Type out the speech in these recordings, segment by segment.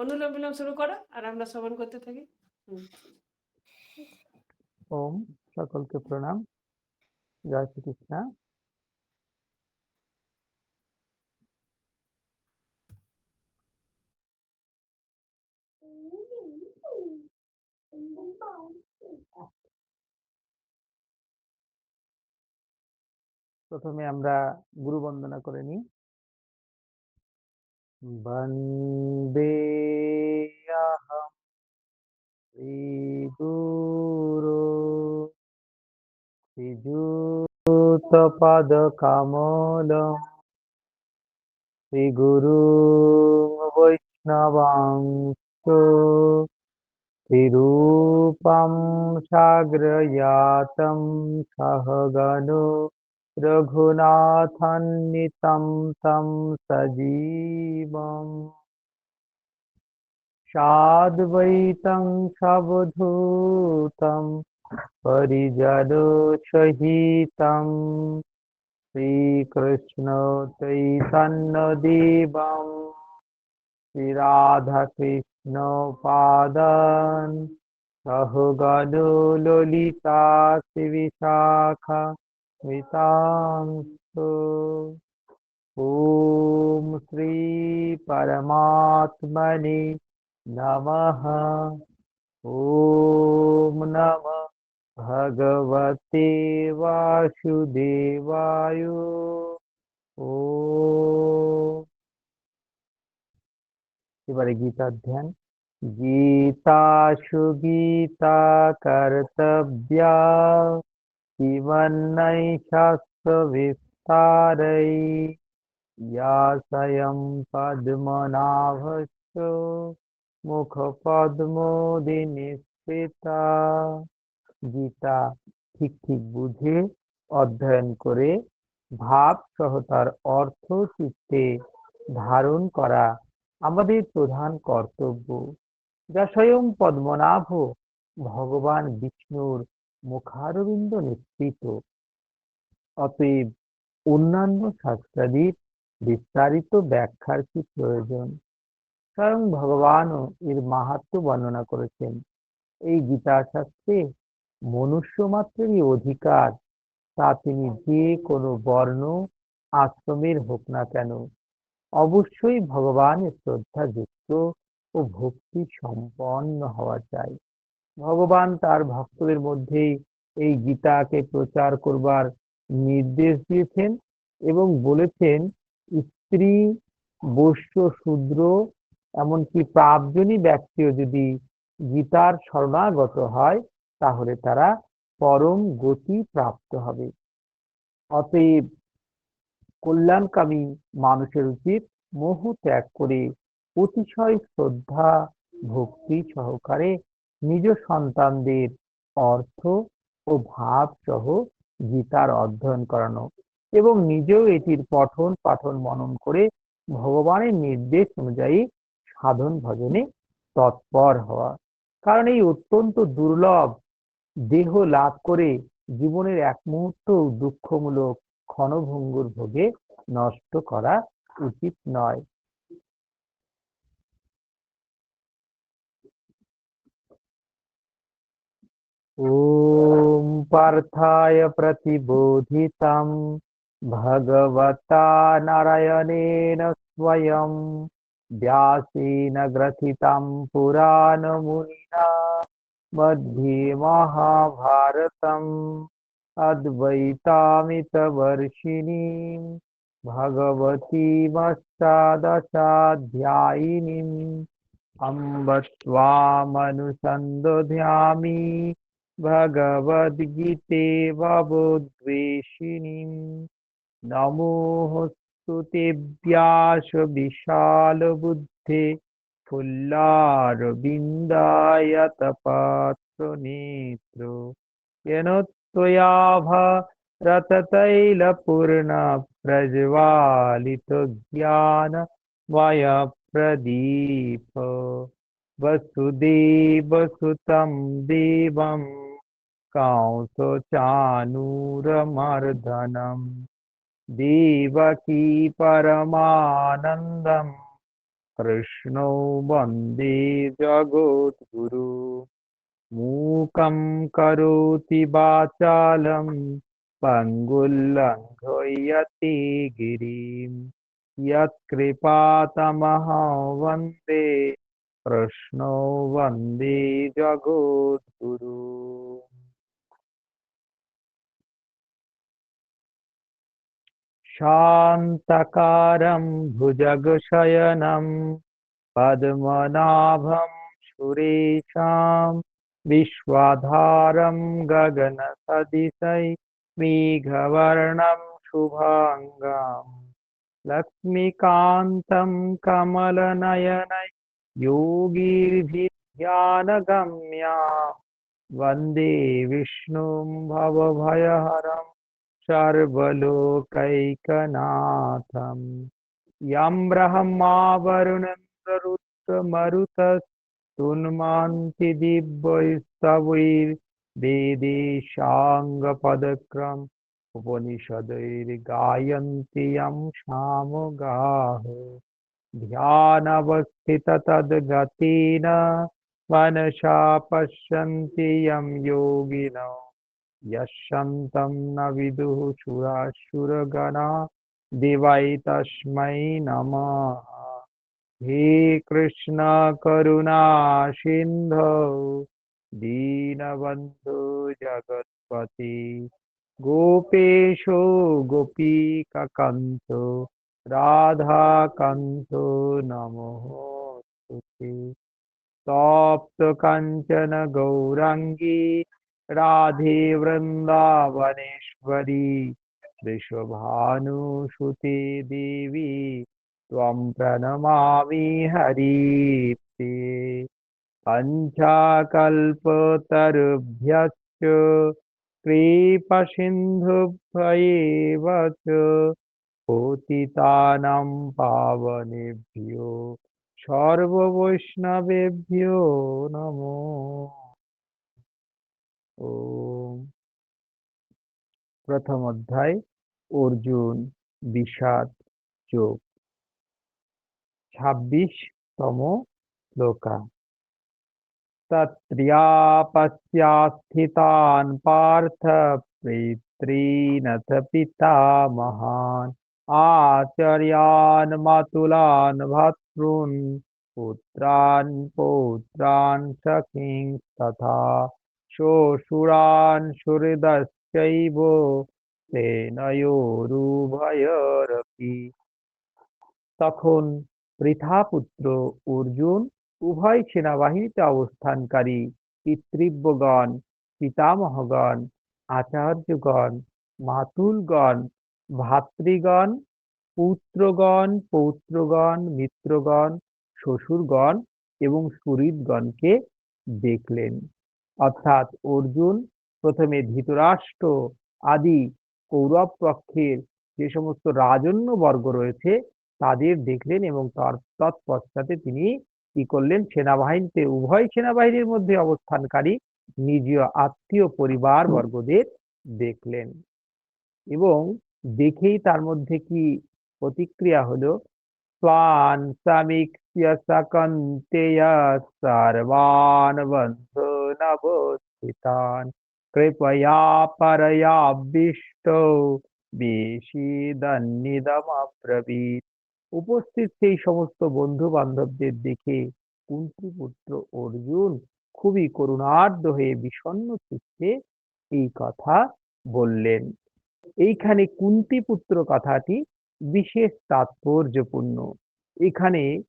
অনুলোম বিলোম শুরু করো, আর আমরা শ্রবণ করতে থাকি। ওম, সকলকে প্রণাম। জয় শ্রীকৃষ্ণ। প্রথমে আমরা গুরু বন্দনা করে নিই। वन्देयः त्रिदूरो विदूतपदकमलम् त्रिगुरुं वैष्णवां सु त्रिरूपं साग्रयातं सहगनु रघुनाथन्नितं तं सजीवम्। साद्वैतं सवधूतं परिजनसहितं। श्रीकृष्णचैतन्यदेवं श्रीराधाकृष्णपादन्। सहगणो ललिता श्रीविशाखा वितांसु ॐ श्री नमः। ॐ नम भगवते वासुदेवाय। ओ गीता गीताशु गीता कर्तव्या। किमन्नैषस्वविस्तारै यासयं पद्मनाभश्च মুখপদ্মদিনী স্মৃতা গীতা ঠিক ঠিক বুঝে অধ্যয়ন করে ভাব সহ তার অর্থ চিত্তে ধারণ করা আমাদের প্রধান কর্তব্য যা স্বয়ং পদ্মনাভ ভগবান বিষ্ণুর মুখারবিন্দ নিঃসৃত অতএব অন্যান্য শাস্ত্রাদির বিস্তারিত ব্যাখ্যার কি প্রয়োজন? স্বয়ং ভগবানও এর মাহাত্ম বর্ণনা করেছেন। এই গীতা শাস্ত্রে মনুষ্য মাত্রেরই অধিকার, তা তিনি যে কোনো বর্ণ, আশ্রমের হোক না কেন, অবশ্যই ভগবানের শ্রদ্ধা যুক্ত ও ভক্তি সম্পন্ন হওয়া চাই। ভগবান তার ভক্তদের মধ্যেই এই গীতাকে প্রচার করবার নির্দেশ দিয়েছেন এবং বলেছেন, স্ত্রী, বৈশ্য, শূদ্র, এমনকি প্রাবজনী ব্যক্তিও যদি গীতার শরণাগত হয়, তাহলে তারা পরম গতি প্রাপ্ত হবে। অতএব কল্যাণকামী মানুষের উচিত মোহ ত্যাগ করে অতিশয় শ্রদ্ধা, ভক্তি সহকারে নিজ সন্তানদের অর্থ ও ভাব সহ গীতার অধ্যয়ন করানো এবং নিজেও এটির পঠন পাঠন মনন করে ভগবানের নির্দেশ অনুযায়ী সাধন ভজনে তৎপর হওয়া। কারণ এই অত্যন্ত দুর্লভ দেহ লাভ করে জীবনের এক মুহূর্ত দুঃখমূলক ক্ষণভঙ্গুর ভোগে নষ্ট করা উচিত নয়। ॐ पार्थाय प्रतिबोधितं भगवता नारायणेन स्वयं व्यासेन ग्रथितं पुराणमुनिना मध्ये महाभारतम् अद्वैतामितवर्षिणीं भगवतीमष्टादशाध्यायिनीम् अम्ब त्वामनुसन्दध्यामि भगवद्गीते भवद्वेषिणीम् नमोऽस्तु तेभ्याश विशालबुद्धे फुल्लारविन्दाय तपात्रनेत्रो। येन ज्ञान प्रदीप वसुदेवसुतं देवं कंसचानूरमर्दनं देवकी परमानन्दं कृष्णो वंदे जगोद्गुरु। मूकं करोति वाचालं पङ्गुल्लङ्घयति गिरिं। यत्कृपातमहं वंदे कृष्णो वंदे जगोद्गुरु। शान्तकारं भुजगशयनं पद्मनाभं सुरेशां विश्वाधारं गगनसदिशै मेघवर्णं शुभाङ्गम् लक्ष्मीकान्तं कमलनयनै योगीर्भिध्यानगम्या वंदे विष्णुं भवभयहरं सर्वलोकैकनाथं यं ब्रह्मा वरुणेन्द्ररुद्रमरुतस्तुन्मान्ति दिव्यैस्तवैर्वेदेशाङ्गपदक्रम् उपनिषदैर्गायन्ति यं सामगाः ध्यानवस्थिततद्गतेन मनसा पश्यन्ति यं योगिनो। यशन्तं न विदुः सुरासुरगणा देवाय तस्मै नमः। हे कृष्ण करुणा सिन्धो, दीनबन्धु जगत्पति, गोपेशो गोपीकान्त राधाकान्त नमोऽस्तुते तप्त काञ्चन गौराङ्गी राधे वृन्दावनेश्वरी विश्वभानुसुते देवी त्वं प्रणमामि हरीप्ते पञ्चाकल्पतरुभ्यश्च कृपसिन्धुभ्येव च पतितानां पावनेभ्यो सर्ववैष्णवेभ्यो नमो ওম প্রথম অধ্যায় অর্জুন বিষাদ যোগ ছাব্বিশতম শ্লোকা तत्र्यापस्यास्थितान् पार्थ पितॄनथ पितामहान् आचार्यान् मातुलान् भ्रातॄन् पुत्रान् पौत्रान् सखींस्तथा শ্বশুরাन् সুহৃদশ্চৈব সেনয়োরুভয়োরপি তখন পৃথাপুত্র অর্জুন উভয় সেনাবাহিনীতে অবস্থানকারী পিতৃব্যগণ, পিতামহগণ, আচার্যগণ, মাতুলগণ, ভাতৃগণ, পুত্রগণ, পৌত্রগণ, মিত্রগণ, শ্বশুরগণ এবং সুহৃদগণকে দেখলেন। অর্থাৎ অর্জুন প্রথমে ধৃতরাষ্ট্র আদি কৌরব পক্ষের যে সমস্ত রাজন্য বর্গ রয়েছে, তাদের দেখলেন এবং তার তৎপশ্চাতে তিনি কি করলেন? সেনাবাহিনীতে উভয় সেনাবাহিনীর মধ্যে অবস্থানকারী নিজ আত্মীয় পরিবার বর্গদের দেখলেন। এবং দেখেই তার মধ্যে কি প্রতিক্রিয়া হলো? স্বান সকন্তেয় সর্বান বন্ধু নবস্থিতান কৃপয়া পরয়াবিষ্ট বেশিদন্নিদমব্রবীত উপস্থিত সেই সমস্ত বন্ধু বান্ধবদের দেখে কুন্তিপুত্র অর্জুন খুবই করুণার্ধ হয়ে বিষণ্ণ চিত্তে এই কথা বললেন। এইখানে কুন্তিপুত্র কথাটি বিশেষ তাৎপর্যপূর্ণ। এখানে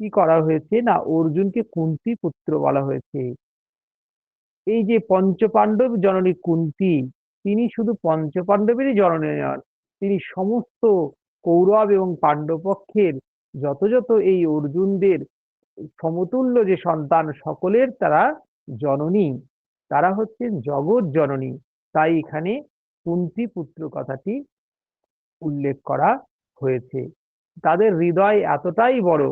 কি করা হয়েছে? না, অর্জুনকে কুন্তি পুত্র বলা হয়েছে। এই যে পঞ্চপাণ্ডব জননী কুন্তি, তিনি শুধু পঞ্চপাণ্ডবেরই জননী নন, তিনি সমস্ত কৌরব এবং পাণ্ডব পক্ষের যত যত এই অর্জুনদের সমতুল্য যে সন্তান, সকলের তারা জননী। তারা হচ্ছেন জগৎ জননী। তাই এখানে কুন্তি পুত্র কথাটি উল্লেখ করা হয়েছে। তাদের হৃদয় এতটাই বড়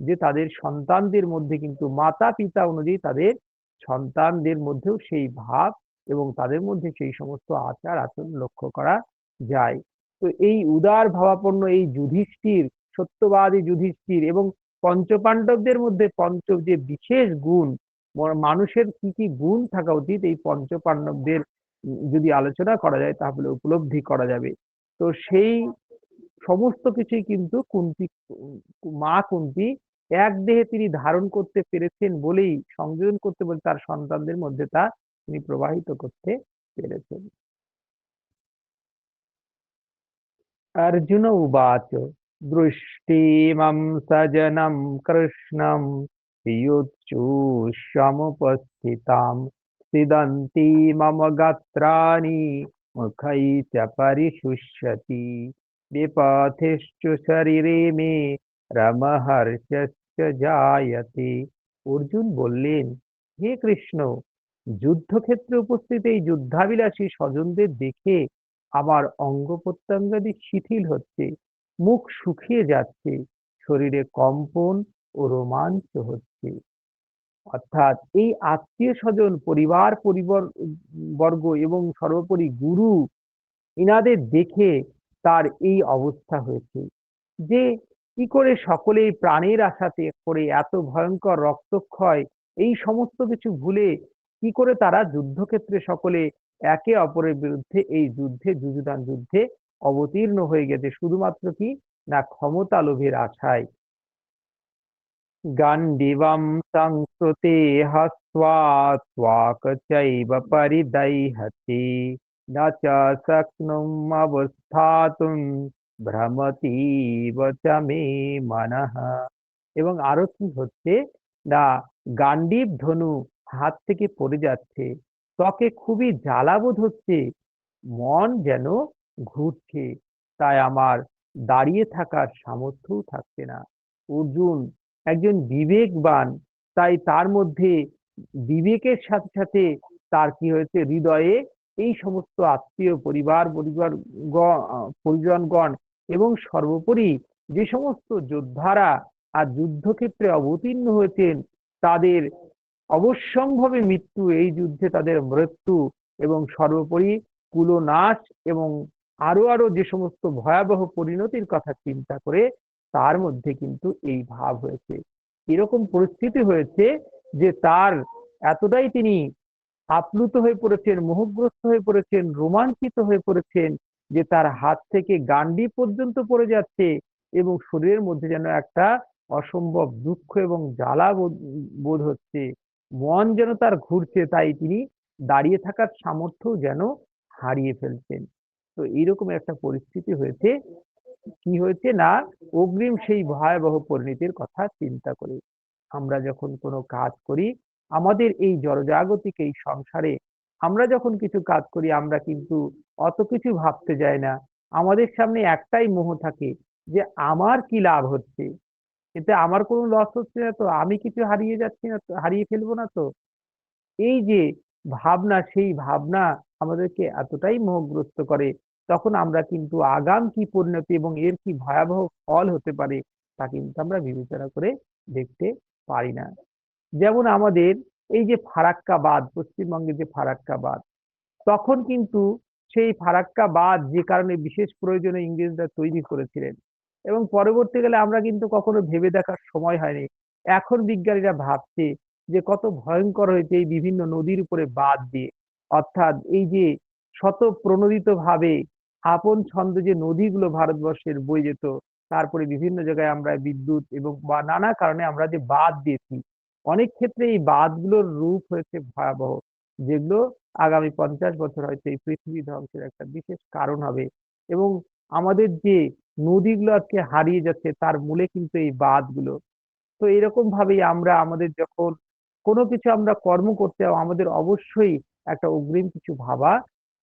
যে তাদের সন্তানদের মধ্যে কিন্তু মাতা পিতা অনুযায়ী তাদের সন্তানদের মধ্যেও সেই ভাব এবং তাদের মধ্যে সেই সমস্ত আচার আচরণ লক্ষ্য করা যায়। তো এই উদার ভাবাপন্ন, এই যুধিষ্ঠির, সত্যবাদী যুধিষ্ঠির এবং পঞ্চপাণ্ডবদের মধ্যে পঞ্চ যে বিশেষ গুণ মানুষের কি কি গুণ থাকা উচিত এই পঞ্চপাণ্ডবদের যদি আলোচনা করা যায় তাহলে উপলব্ধি করা যাবে। তো সেই সমস্ত কিছুই কিন্তু কুন্তি, মা কুন্তি এক দেহে তিনি ধারণ করতে পেরেছেন বলেই সংযোজন করতে বলে তার সন্তানদের মধ্যে তা তিনি প্রবাহিত করতে পেরেছেন। অর্জুন উবাচ দৃষ্টি মম সজনম কৃষ্ণম পিয়ুচ্ছুষমুপস্থিতাম সিদন্তি মম গাত্রানি মুখৈ চ পরিশুষ্যতি, বিপথিশ্চু শরীরে মে রমহর্ষ জায়তে অর্জুন বললেন, হে কৃষ্ণ, যুদ্ধক্ষেত্রে উপস্থিত এই যুদ্ধাবিলাসী স্বজনদের দেখে আমার অঙ্গ প্রত্যঙ্গাদি শিথিল হচ্ছে, মুখ শুকিয়ে যাচ্ছে, শরীরে কম্পন ও রোমাঞ্চ হচ্ছে। অর্থাৎ এই আত্মীয় স্বজন, পরিবার পরিবার, বর্গ এবং সর্বোপরি গুরু, ইনাদের দেখে তার এই অবস্থা হয়েছে যে কি করে সকলে প্রাণের আশাতে করে এত ভয়ঙ্কর রক্তক্ষয়? এই সমস্ত কিছু ভুলে কি করে তারা যুদ্ধক্ষেত্রে সকলে একে অপরের বিরুদ্ধে এই যুদ্ধে, যুযুধান যুদ্ধে অবতীর্ণ হয়ে গেছে? শুধুমাত্র কি? না, ক্ষমতা লোভের আশায়। গান্ডিবম সংস্কৃতে হস্ত্বা স্বাক চৈব পরিদৈহতি। ন চ অবস্থাতুম। ভ্রমতীব মে মনঃ। এবং আরও কি হচ্ছে? না, গান্ডীব ধনু হাত থেকে পড়ে যাচ্ছে। ত্বকে খুবই জ্বালাবোধ হচ্ছে। মন যেন ঘুরছে। তাই আমার দাঁড়িয়ে থাকার সামর্থ্যও থাকছে না। অর্জুন একজন বিবেকবান, তাই তার মধ্যে বিবেকের সাথে সাথে তার কি হয়েছে? হৃদয়ে এই সমস্ত আত্মীয় পরিবার পরিবার পরিজনগণ এবং সর্বোপরি যে সমস্ত যোদ্ধারা আর যুদ্ধক্ষেত্রে অবতীর্ণ হয়েছেন, তাদের অবশ্যম্ভাবে মৃত্যু, এই যুদ্ধে তাদের মৃত্যু এবং সর্বোপরি কুলনাশ এবং আরও আরও যে সমস্ত ভয়াবহ পরিণতির কথা চিন্তা করে, তার মধ্যে কিন্তু এই ভাব হয়েছে। এরকম পরিস্থিতি হয়েছে যে তার এতটাই তিনি আপ্লুত হয়ে পড়েছেন, মোহগ্রস্ত হয়ে পড়েছেন, রোমাঞ্চিত হয়ে পড়েছেন যে তার হাত থেকে গান্ডি পর্যন্ত পড়ে যাচ্ছে এবং শরীরের মধ্যে যেন একটা অসম্ভব দুঃখ এবং জ্বালা বোধ- হচ্ছে। মন যেন তার ঘুরছে, তাই তিনি দাঁড়িয়ে থাকার সামর্থ্য যেন হারিয়ে ফেলছেন। তো এইরকম একটা পরিস্থিতি হয়েছে। কি হয়েছে না? অগ্রিম সেই ভয়াবহ পরিণতির কথা চিন্তা করে আমরা যখন কোনো কাজ করি, আমাদের এই জড়জাগতিক এই সংসারে আমরা যখন কিছু কাজ করি, আমরা কিন্তু অত কিছু ভাবতে যাই না। আমাদের সামনে একটাই মোহ থাকে যে, আমার কি লাভ হচ্ছে? এতে আমার কোনো লস হচ্ছে না তো, আমি কিছু হারিয়ে যাচ্ছি না তো, হারিয়ে ফেলব না তো? এই যে ভাবনা, সেই ভাবনা আমাদেরকে এতটাই মোহগ্রস্ত করে, তখন আমরা কিন্তু আগাম কি পরিণতি এবং এর কি ভয়াবহ ফল হতে পারে তা কিন্তু আমরা বিবেচনা করে দেখতে পারি না। যেমন আমাদের এই যে ফারাক্কা বাঁধ পশ্চিমবঙ্গের যে ফারাক্কা বাঁধ তখন কিন্তু সেই ফারাক্কা বাদ যে কারণে বিশেষ প্রয়োজনে ইংরেজরা তৈরি করেছিলেন। এবং পরবর্তীকালে আমরা কিন্তু কখনো ভেবে দেখার সময় হয়নি। এখন বিজ্ঞানীরা ভাবছে যে কত ভয়ঙ্কর হয়েছে এই বিভিন্ন নদীর উপরে বাঁধ দিয়ে। অর্থাৎ এই যে শত প্রণোদিত ভাবে আপন ছন্দ যে নদীগুলো ভারতবর্ষের বয়ে যেত, তারপরে বিভিন্ন জায়গায় আমরা বিদ্যুৎ এবং বা নানা কারণে আমরা যে বাঁধ দিয়েছি, অনেক ক্ষেত্রে এই বাঁধগুলোর রূপ হয়েছে ভয়াবহ। যেগুলো আগামী পঞ্চাশ বছর হয়তো এই পৃথিবী ধ্বংসের একটা বিশেষ কারণ হবে। এবং আমাদের যে নদীগুলো আজকে হারিয়ে যাচ্ছে, তার মূলে কিন্তু এই বাঁধগুলো। তো এরকম ভাবেই আমরা আমাদের যখন কোনো কিছু আমরা কর্ম করতে আমাদের অবশ্যই একটা অগ্রিম কিছু ভাবা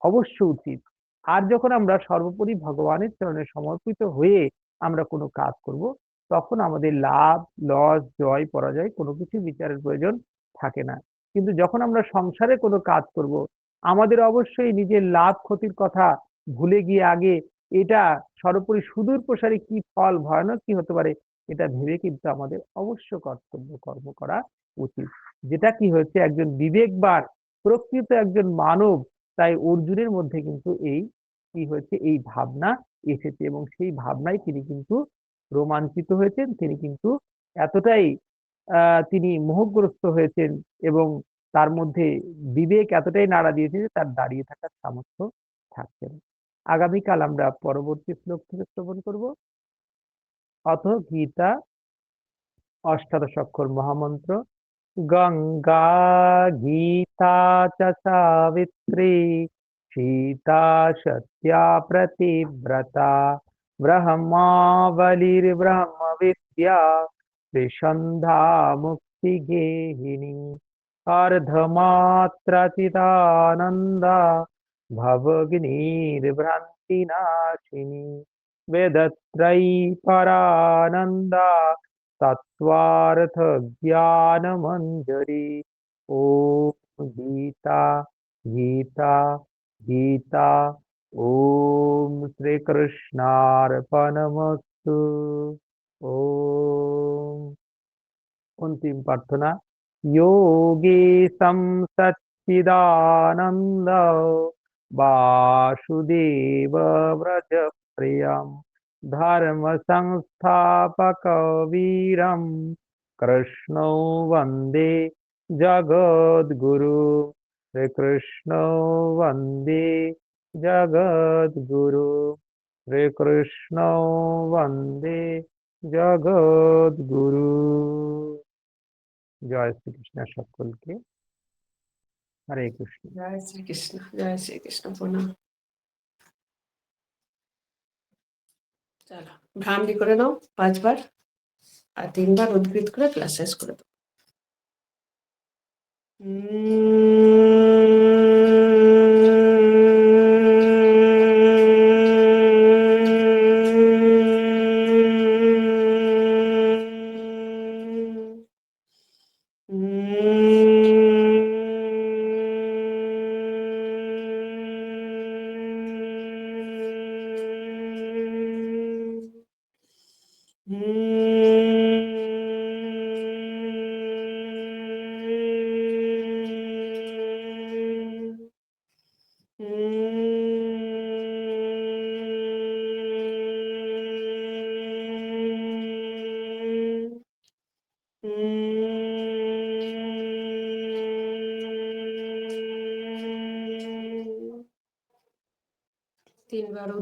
অবশ্য উচিত। আর যখন আমরা সর্বোপরি ভগবানের চরণে সমর্পিত হয়ে আমরা কোনো কাজ করব, তখন আমাদের লাভ, লস, জয়, পরাজয় কোনো কিছু বিচারের প্রয়োজন থাকে না। কিন্তু যখন আমরা সংসারে কোনো কাজ করব, আমাদের অবশ্যই নিজের লাভ ক্ষতির কথা ভুলে গিয়ে আগে এটা সর্বোপরি সুদূর প্রসারী কি ফল ভয়ানক কি হতে পারে, এটা ভেবে কিন্তু আমাদের অবশ্য কর্তব্য কর্ম করা উচিত। যেটা কি হয়েছে, একজন বিবেকবান, প্রকৃত একজন মানব, তাই অর্জুনের মধ্যে কিন্তু এই কি হয়েছে, এই ভাবনা এসেছে এবং সেই ভাবনায় তিনি কিন্তু রোমাঞ্চিত হয়েছেন, তিনি কিন্তু এতটাই তিনি মোহগ্রস্ত হয়েছেন এবং তার মধ্যে বিবেক এতটাই নাড়া দিয়েছে যে তার দাঁড়িয়ে থাকার সামর্থ্য থাকছে না। আগামীকাল আমরা পরবর্তী শ্লোক থেকে শ্রবণ করব। অথ গীতা অষ্টাদশ অক্ষর মহামন্ত্র। গঙ্গা গীতা চ সাবিত্রী, সীতা সত্য়া প্রতিব্রতা ব্রহ্মাবলির্ব্রহ্ম বিদ্যা त्रिसन्धा मुक्तिगेहिनी अर्धमात्रचिदानन्दा भवग्निर्भ्रान्तिनाशिनी। वेदत्रयी परानन्दा तत्त्वार्थज्ञानमञ्जरी। ॐ गीता गीता गीता। ॐ श्रीकृष्णार्पणमस्तु। ओम अंतिम प्रार्थना। योगी सच्चिदानंद वासुदेव व्रज प्रियम धर्म संस्थापक वीरम कृष्णो वंदे जगद्गुरु। श्रीकृष्णो वंदे जगद्गुरु। श्रीकृष्णो वंदे জগৎ গুরু। জয় শ্রীকৃষ্ণ সকলকে। হরে কৃষ্ণ। জয় শ্রীকৃষ্ণ জয় শ্রীকৃষ্ণ, প্রণাম। চলো, ভ্রান্তি করে নাও পাঁচবার আর তিনবার উদ্গৃত করে ক্লাস শেষ করে দাও। হম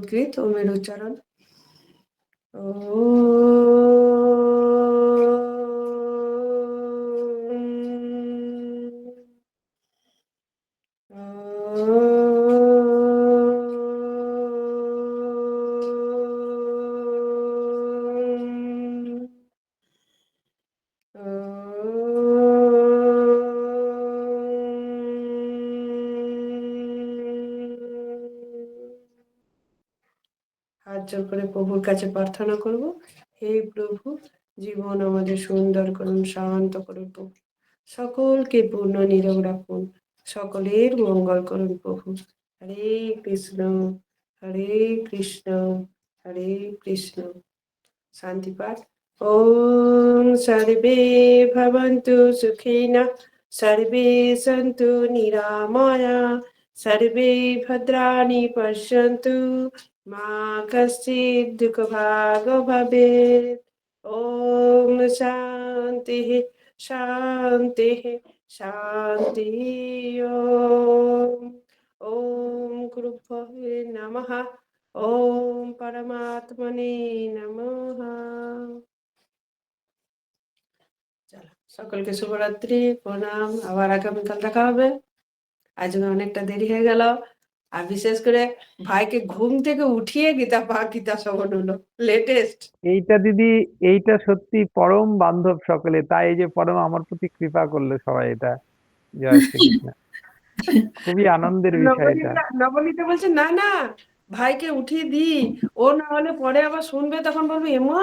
উদ্গীত ও মেরুচ্চারণ ও করে প্রভুর কাছে প্রার্থনা করব। হে প্রভু, জীবন আমাদের সুন্দর করুন, শান্ত করুন প্রভু। সকলকে পূর্ণ নীরব রাখুন, সকলের মঙ্গল করুন প্রভু। হরে কৃষ্ণ হরে কৃষ্ণ হরে কৃষ্ণ। শান্তি পাঠ। ওম সর্বে ভবন্তু সুখিনঃ, সর্বে সন্তু নিরাময়া, সর্বে ভদ্রাণি পশ্যন্তু। मा कश्चित् दुःखभागो भवेत् শান্তি शान्तिः शान्तिः शान्तिः। ॐ गुरुभ्ये नमः। ॐ परमात्मने नमः। সকলকে শুভরাত্রি, প্রণাম, আবার আগামীকাল দেখা হবে। আজকে অনেকটা দেরি হয়ে গেল। আর বিশেষ করে ভাইকে ঘুম থেকে উঠিয়ে গীতা পাক গীতা শ্রবণ হলো লেটেস্ট এইটা দিদি এইটা সত্যি পরম বান্ধব সকলে তাই এই যে পরম আমার প্রতি কৃপা করল সবাই এটা। জয় শ্রীকৃষ্ণ। খুবই আনন্দের বিষয় এটা। নবনীতা বলছে না না ভাইকে উঠিয়ে দি ও না হলে পরে আবার শুনবে তখন বলবে এমা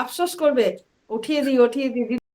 আফসোস করবে। উঠিয়ে দি উঠিয়ে দি